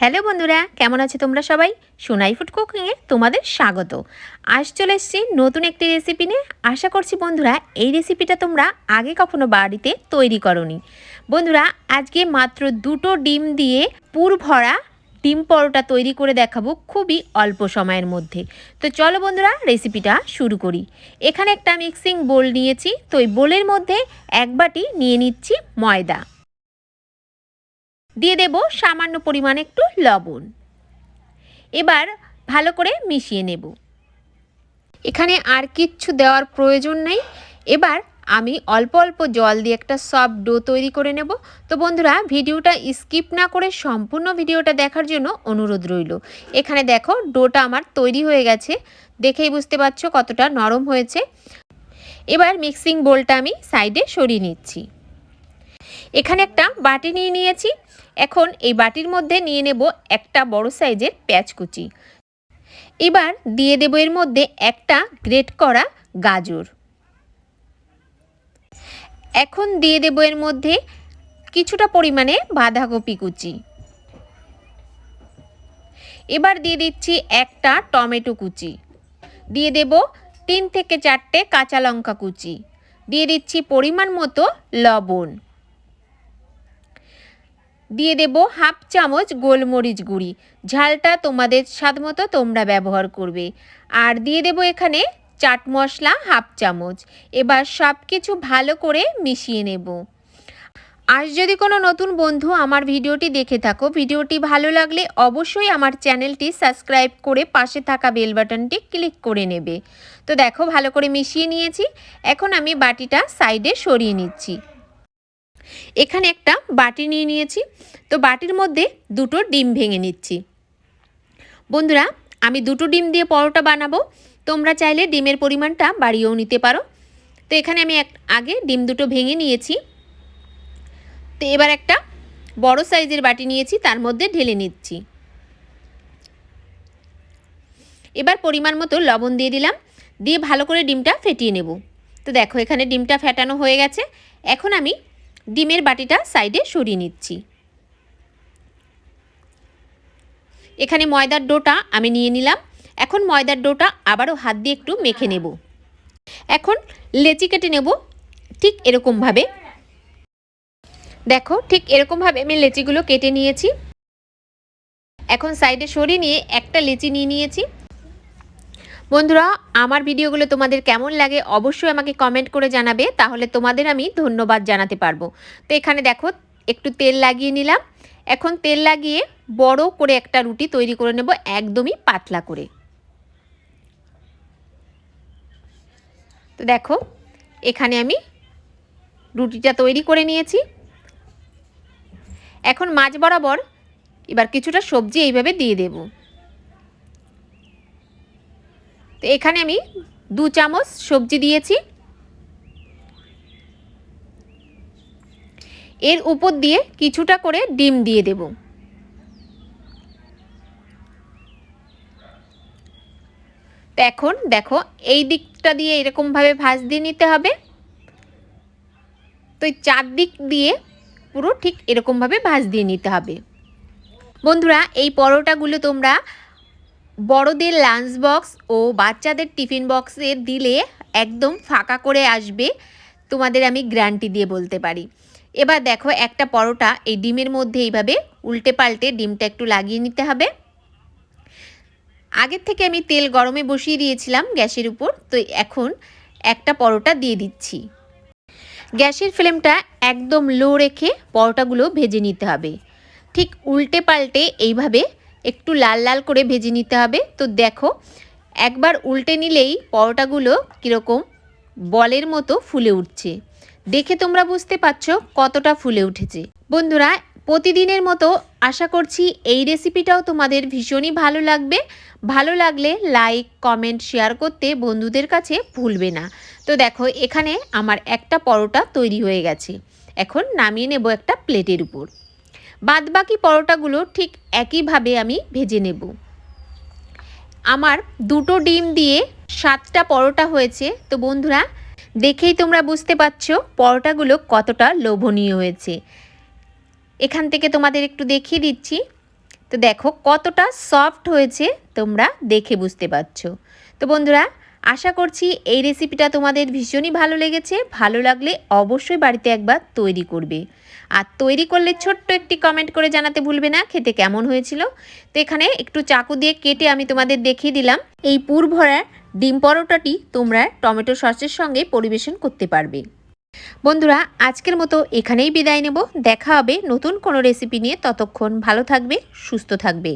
Hello বন্ধুরা, কেমন আছে তোমরা সবাই? সোনাই ফুড কুকিংয়ে তোমাদের স্বাগত। আজ চলে এসেছি নতুন একটি রেসিপি নিয়ে। আশা করছি বন্ধুরা, এই রেসিপিটা তোমরা আগে কখনো বাড়িতে তৈরি করনি। বন্ধুরা, আজকে মাত্র দুটো ডিম দিয়ে পুর ভরা ডিম পরোটা তৈরি করে দেখাবো খুবই অল্প সময়ের মধ্যে। তো চলো বন্ধুরা রেসিপিটা শুরু করি। এখানে একটা মিক্সিং বোল নিয়েছি। তো এই বোলের মধ্যে এক বাটি নিয়ে নিচ্ছি ময়দা। দিয়ে দেব সামান্য পরিমাণ একটু লবণ। এবার ভালো করে মিশিয়ে নেব। এখানে আর কিচ্ছু দেওয়ার প্রয়োজন নেই। এবার আমি অল্প অল্প জল দিয়ে একটা সফট ডো তৈরি করে নেব। তো বন্ধুরা, ভিডিওটা স্কিপ না করে সম্পূর্ণ ভিডিওটা দেখার জন্য অনুরোধ রইল। এখানে দেখো ডোটা আমার তৈরি হয়ে গেছে। দেখেই বুঝতে পারছ কতটা নরম হয়েছে। এবার মিক্সিং বোলটা আমি সাইডে সরিয়ে নিচ্ছি। এখানে একটা বাটি নিয়ে নিয়েছি। এখন এই বাটির মধ্যে নিয়ে নেব একটা বড় সাইজের পেঁয়াজ কুচি। এবার দিয়ে দেব এর মধ্যে একটা গ্রেট করা গাজর। এখন দিয়ে দেব এর মধ্যে কিছুটা পরিমাণে বাঁধাকপি কুচি। এবার দিয়ে দিচ্ছি একটা টমেটো কুচি। দিয়ে দেব তিন থেকে চারটে কাঁচা লঙ্কা কুচি। দিয়ে দিচ্ছি পরিমাণ মতো লবণ। দিয়ে দেব হাফ চামচ গোলমরিচ গুঁড়ি। ঝালটা তোমাদের স্বাদ মতো তোমরা ব্যবহার করবে। আর দিয়ে দেব এখানে চাট মশলা হাফ চামচ। এবার সব কিছু ভালো করে মিশিয়ে নেব। আর যদি কোনো নতুন বন্ধু আমার ভিডিওটি দেখে থাকো, ভিডিওটি ভালো লাগলে অবশ্যই আমার চ্যানেলটি সাবস্ক্রাইব করে পাশে থাকা বেল বাটনটি ক্লিক করে নেবে। তো দেখো, ভালো করে মিশিয়ে নিয়েছি। এখন আমি বাটিটা সাইডে সরিয়ে নিচ্ছি। এখানে একটা বাটি নিয়ে নিয়েছি। তো বাটির মধ্যে দুটো ডিম ভেঙে নিচ্ছি। বন্ধুরা, আমি দুটো ডিম দিয়ে পরোটা বানাবো। তোমরা চাইলে ডিমের পরিমাণটা বাড়িয়েও নিতে পারো। তো এখানে আমি এক আগে ডিম দুটো ভেঙে নিয়েছি। তো এবার একটা বড় সাইজের বাটি নিয়েছি, তার মধ্যে ঢেলে নিচ্ছি। এবার পরিমাণ মতো লবণ দিয়ে দিলাম। দিয়ে ভালো করে ডিমটা ফেটিয়ে নেব। তো দেখো, এখানে ডিমটা ফেটানো হয়ে গেছে। এখন আমি ডিমের বাটিটা সাইডে সরিয়ে নিচ্ছি। এখানে ময়দার ডোটা আমি নিয়ে নিলাম। এখন ময়দার ডোটা আবারও হাত দিয়ে একটু মেখে নেব। এখন লেচি কেটে নেব ঠিক এরকমভাবে। দেখো ঠিক এরকমভাবে আমি লেচিগুলো কেটে নিয়েছি। এখন সাইডে সরিয়ে নিয়ে একটা লেচি নিয়ে নিয়েছি। বন্ধুরা, আমার ভিডিওগুলো তোমাদের কেমন লাগে অবশ্যই আমাকে কমেন্ট করে জানাবে, তাহলে তোমাদের আমি ধন্যবাদ জানাতে পারব। তো এখানে দেখো, একটু তেল লাগিয়ে নিলাম। এখন তেল লাগিয়ে বড় করে একটা রুটি তৈরি করে নেব, একদমই পাতলা করে। তো দেখো, এখানে আমি রুটিটা তৈরি করে নিয়েছি। এখন মাছ বরাবর এবার কিছুটা সবজি এইভাবে দিয়ে দেবো। তো এখানে আমি দু চামচ সবজি দিয়েছি। এর উপর দিয়ে কিছুটা করে ডিম দিয়ে দেব। তো এখন দেখো, এই দিকটা দিয়ে এরকমভাবে ভাজ দিয়ে নিতে হবে। তো চারদিক দিয়ে পুরো ঠিক এরকমভাবে ভাজ দিয়ে নিতে হবে। বন্ধুরা, এই পরোটাগুলো তোমরা বড়দের লাঞ্চ বক্স ও বাচ্চাদের টিফিন বক্সে দিলে একদম ফাঁকা করে আসবে। তোমাদের আমি গ্যারান্টি দিয়ে বলতে পারি। এবার দেখো একটা পরোটা এই ডিমের মধ্যে এইভাবে উল্টে পাল্টে ডিমটা একটু লাগিয়ে নিতে হবে। আগের থেকে আমি তেল গরমে বসিয়ে দিয়েছিলাম গ্যাসের উপর, তো এখন একটা পরোটা দিয়ে দিচ্ছি। গ্যাসের ফ্লেমটা একদম লো রেখে পরোটাগুলো ভেজে নিতে হবে। ঠিক উল্টে পাল্টে এইভাবে একটু লাল লাল করে ভেজে নিতে হবে। তো দেখো, একবার উল্টে নিলেই পরোটাগুলো কীরকম বলের মতো ফুলে উঠছে। দেখে তোমরা বুঝতে পারছ কতটা ফুলে উঠেছে। বন্ধুরা, প্রতিদিনের মতো আশা করছি এই রেসিপিটাও তোমাদের ভীষণই ভালো লাগবে। ভালো লাগলে লাইক, কমেন্ট, শেয়ার করতে বন্ধুদের কাছে ভুলবে না। তো দেখো, এখানে আমার একটা পরোটা তৈরি হয়ে গেছে। এখন নামিয়ে নেব একটা প্লেটের উপর। বাদবাকি পরোটাগুলো ঠিক একইভাবে আমি ভেজে নেব। আমার দুটো ডিম দিয়ে সাতটা পরোটা হয়েছে। তো বন্ধুরা, দেখেই তোমরা বুঝতে পারছ পরোটাগুলো কতটা লোভনীয় হয়েছে। এখান থেকে তোমাদের একটু দেখিয়ে দিচ্ছি। তো দেখো কতটা সফট হয়েছে তোমরা দেখে বুঝতে পারছ। তো বন্ধুরা আশা করছি এই রেসিপিটা তোমাদের ভীষণই ভালো লেগেছে। ভালো লাগলে অবশ্যই বাড়িতে একবার তৈরি করবে। আর তৈরি করলে ছোট্ট একটি কমেন্ট করে জানাতে ভুলবে না, খেতে কেমন হয়েছিল? তো এখানে একটু চাকু দিয়ে কেটে আমি তোমাদের দেখিয়ে দিলাম। এই পুর ভরা ডিম পরোটাটি তোমরা টমেটো সসের সঙ্গে পরিবেশন করতে পারবে। বন্ধুরা, আজকের মতো এখানেই বিদায় নেব। দেখা হবে নতুন কোনো রেসিপি নিয়ে। ততক্ষণ ভালো থাকবে, সুস্থ থাকবে।